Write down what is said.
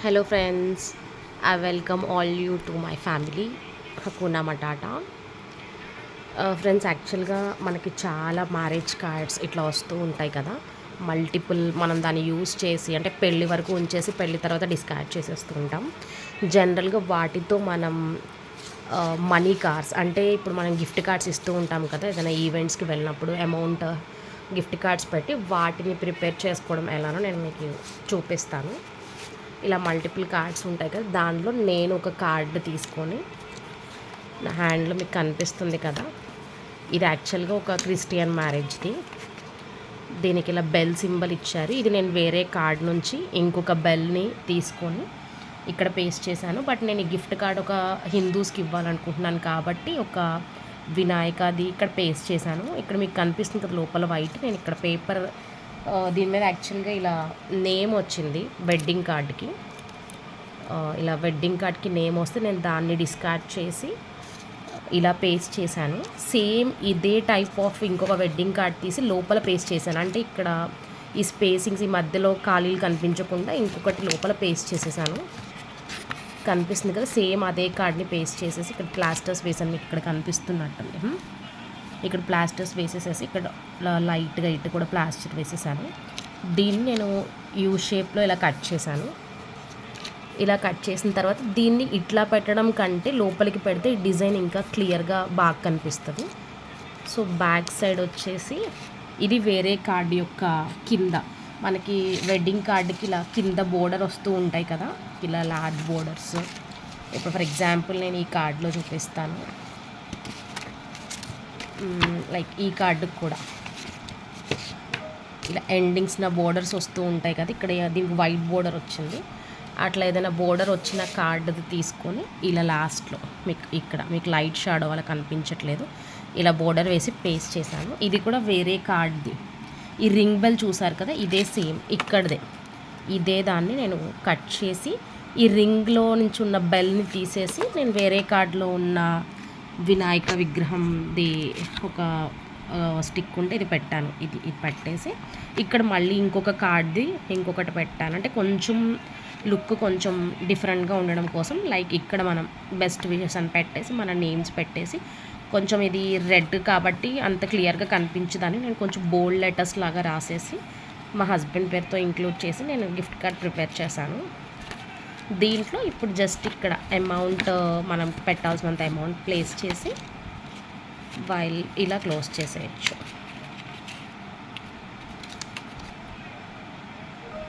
Hello friends I welcome all you to my family hakuna matata friends యాక్చువల్గా మనకి చాలా marriage cards ఇట్లా వస్తూ ఉంటాయి కదా. మల్టిపుల్ మనం దాన్ని యూస్ చేసి అంటే పెళ్ళి వరకు ఉంచేసి పెళ్ళి తర్వాత డిస్కార్డ్ చేసేస్తూ ఉంటాం. జనరల్గా వాటితో మనం uh, మనీ కార్డ్స్ అంటే ఇప్పుడు మనం గిఫ్ట్ కార్డ్స్ ఇస్తూ ఉంటాం కదా ఏదైనా ఈవెంట్స్కి వెళ్ళినప్పుడు అమౌంట్ గిఫ్ట్ కార్డ్స్ పెట్టి వాటిని ప్రిపేర్ చేసుకోవడం ఎలానో నేను మీకు చూపిస్తాను. ఇలా మల్టిపుల్ కార్డ్స్ ఉంటాయి కదా దానిలో నేను ఒక కార్డు తీసుకొని నా హ్యాండ్లో మీకు కనిపిస్తుంది కదా. ఇది యాక్చువల్గా ఒక క్రిస్టియన్ మ్యారేజ్ది దీనికి ఇలా బెల్ సింబల్ ఇచ్చారు. ఇది నేను వేరే కార్డ్ నుంచి ఇంకొక బెల్ని తీసుకొని ఇక్కడ పేస్ట్ చేశాను. బట్ నేను ఈ గిఫ్ట్ కార్డ్ ఒక హిందూస్కి ఇవ్వాలనుకుంటున్నాను కాబట్టి ఒక వినాయకది ఇక్కడ పేస్ట్ చేశాను. ఇక్కడ మీకు కనిపిస్తుంది కదా లోపల వైట్ నేను ఇక్కడ పేపర్ దీని మీద యాక్చువల్గా ఇలా నేమ్ వచ్చింది వెడ్డింగ్ కార్డ్కి ఇలా వెడ్డింగ్ కార్డ్కి నేమ్ వస్తే నేను దాన్ని డిస్కార్డ్ చేసి ఇలా పేస్ట్ చేశాను. సేమ్ ఇదే టైప్ ఆఫ్ ఇంకొక వెడ్డింగ్ కార్డ్ తీసి లోపల పేస్ట్ చేశాను. అంటే ఇక్కడ ఈ స్పేసింగ్స్ ఈ మధ్యలో ఖాళీలు కనిపించకుండా ఇంకొకటి లోపల పేస్ట్ చేసేసాను. కనిపిస్తుంది కదా సేమ్ అదే కార్డ్ని పేస్ట్ చేసేసి ఇక్కడ ప్లాస్టర్స్ వేసాను మీకు ఇక్కడ కనిపిస్తున్నట్టుంది ఇక్కడ ప్లాస్టర్స్ వేసేసేసి ఇక్కడ లైట్గా ఇటు కూడా ప్లాస్టర్ వేసేసాను. దీన్ని నేను యూ షేప్లో ఇలా కట్ చేశాను. ఇలా కట్ చేసిన తర్వాత దీన్ని ఇట్లా పెట్టడం కంటే లోపలికి పెడితే ఈ డిజైన్ ఇంకా క్లియర్గా బాగా కనిపిస్తుంది. సో బ్యాక్ సైడ్ వచ్చేసి ఇది వేరే కార్డ్ యొక్క కింద. మనకి వెడ్డింగ్ కార్డుకి ఇలా కింద బోర్డర్ వస్తూ ఉంటాయి కదా ఇలా లార్జ్ బోర్డర్స్. ఇప్పుడు ఫర్ ఎగ్జాంపుల్ నేను ఈ కార్డులో చూపిస్తాను. లైక్ ఈ కార్డు కూడా. ఇలా ఎండింగ్స్ నా బోర్డర్స్ వస్తూ ఉంటాయి కదా ఇక్కడ దీనికి వైట్ బోర్డర్ వచ్చింది. అట్లా ఏదైనా బోర్డర్ వచ్చిన కార్డు తీసుకొని ఇలా లాస్ట్లో మీకు ఇక్కడ మీకు లైట్ షాడో అలా కనిపించట్లేదు. ఇలా బోర్డర్ వేసి పేస్ట్ చేశాను. ఇది కూడా వేరే కార్డ్ది ఈ రింగ్ బెల్ చూసారు కదా ఇదే సేమ్ ఇక్కడదే. ఇదే దాన్ని నేను కట్ చేసి ఈ రింగ్లో నుంచి ఉన్న బెల్ని తీసేసి నేను వేరే కార్డులో ఉన్న వినాయక విగ్రహంది ఒక స్టిక్ ఉంటే ఇది పెట్టాను. ఇది ఇది పెట్టేసి ఇక్కడ మళ్ళీ ఇంకొక కార్డ్ది ఇంకొకటి పెట్టాను. అంటే కొంచెం లుక్ కొంచెం డిఫరెంట్గా ఉండడం కోసం లైక్ ఇక్కడ మనం బెస్ట్ విషెస్ అని పెట్టేసి మన నేమ్స్ పెట్టేసి కొంచెం ఇది రెడ్ కాబట్టి అంత క్లియర్గా కనిపించదని నేను కొంచెం బోల్డ్ లెటర్స్ లాగా రాసేసి మా హస్బెండ్ పేరుతో ఇంక్లూడ్ చేసి నేను గిఫ్ట్ కార్డ్ ప్రిపేర్ చేశాను. దీంట్లో ఇప్పుడు జస్ట్ ఇక్కడ అమౌంట్ uh, మనం పెట్టాల్సినంత అమౌంట్ ప్లేస్ చేసి వైల్ ఇలా క్లోజ్ చేసేయచ్చు.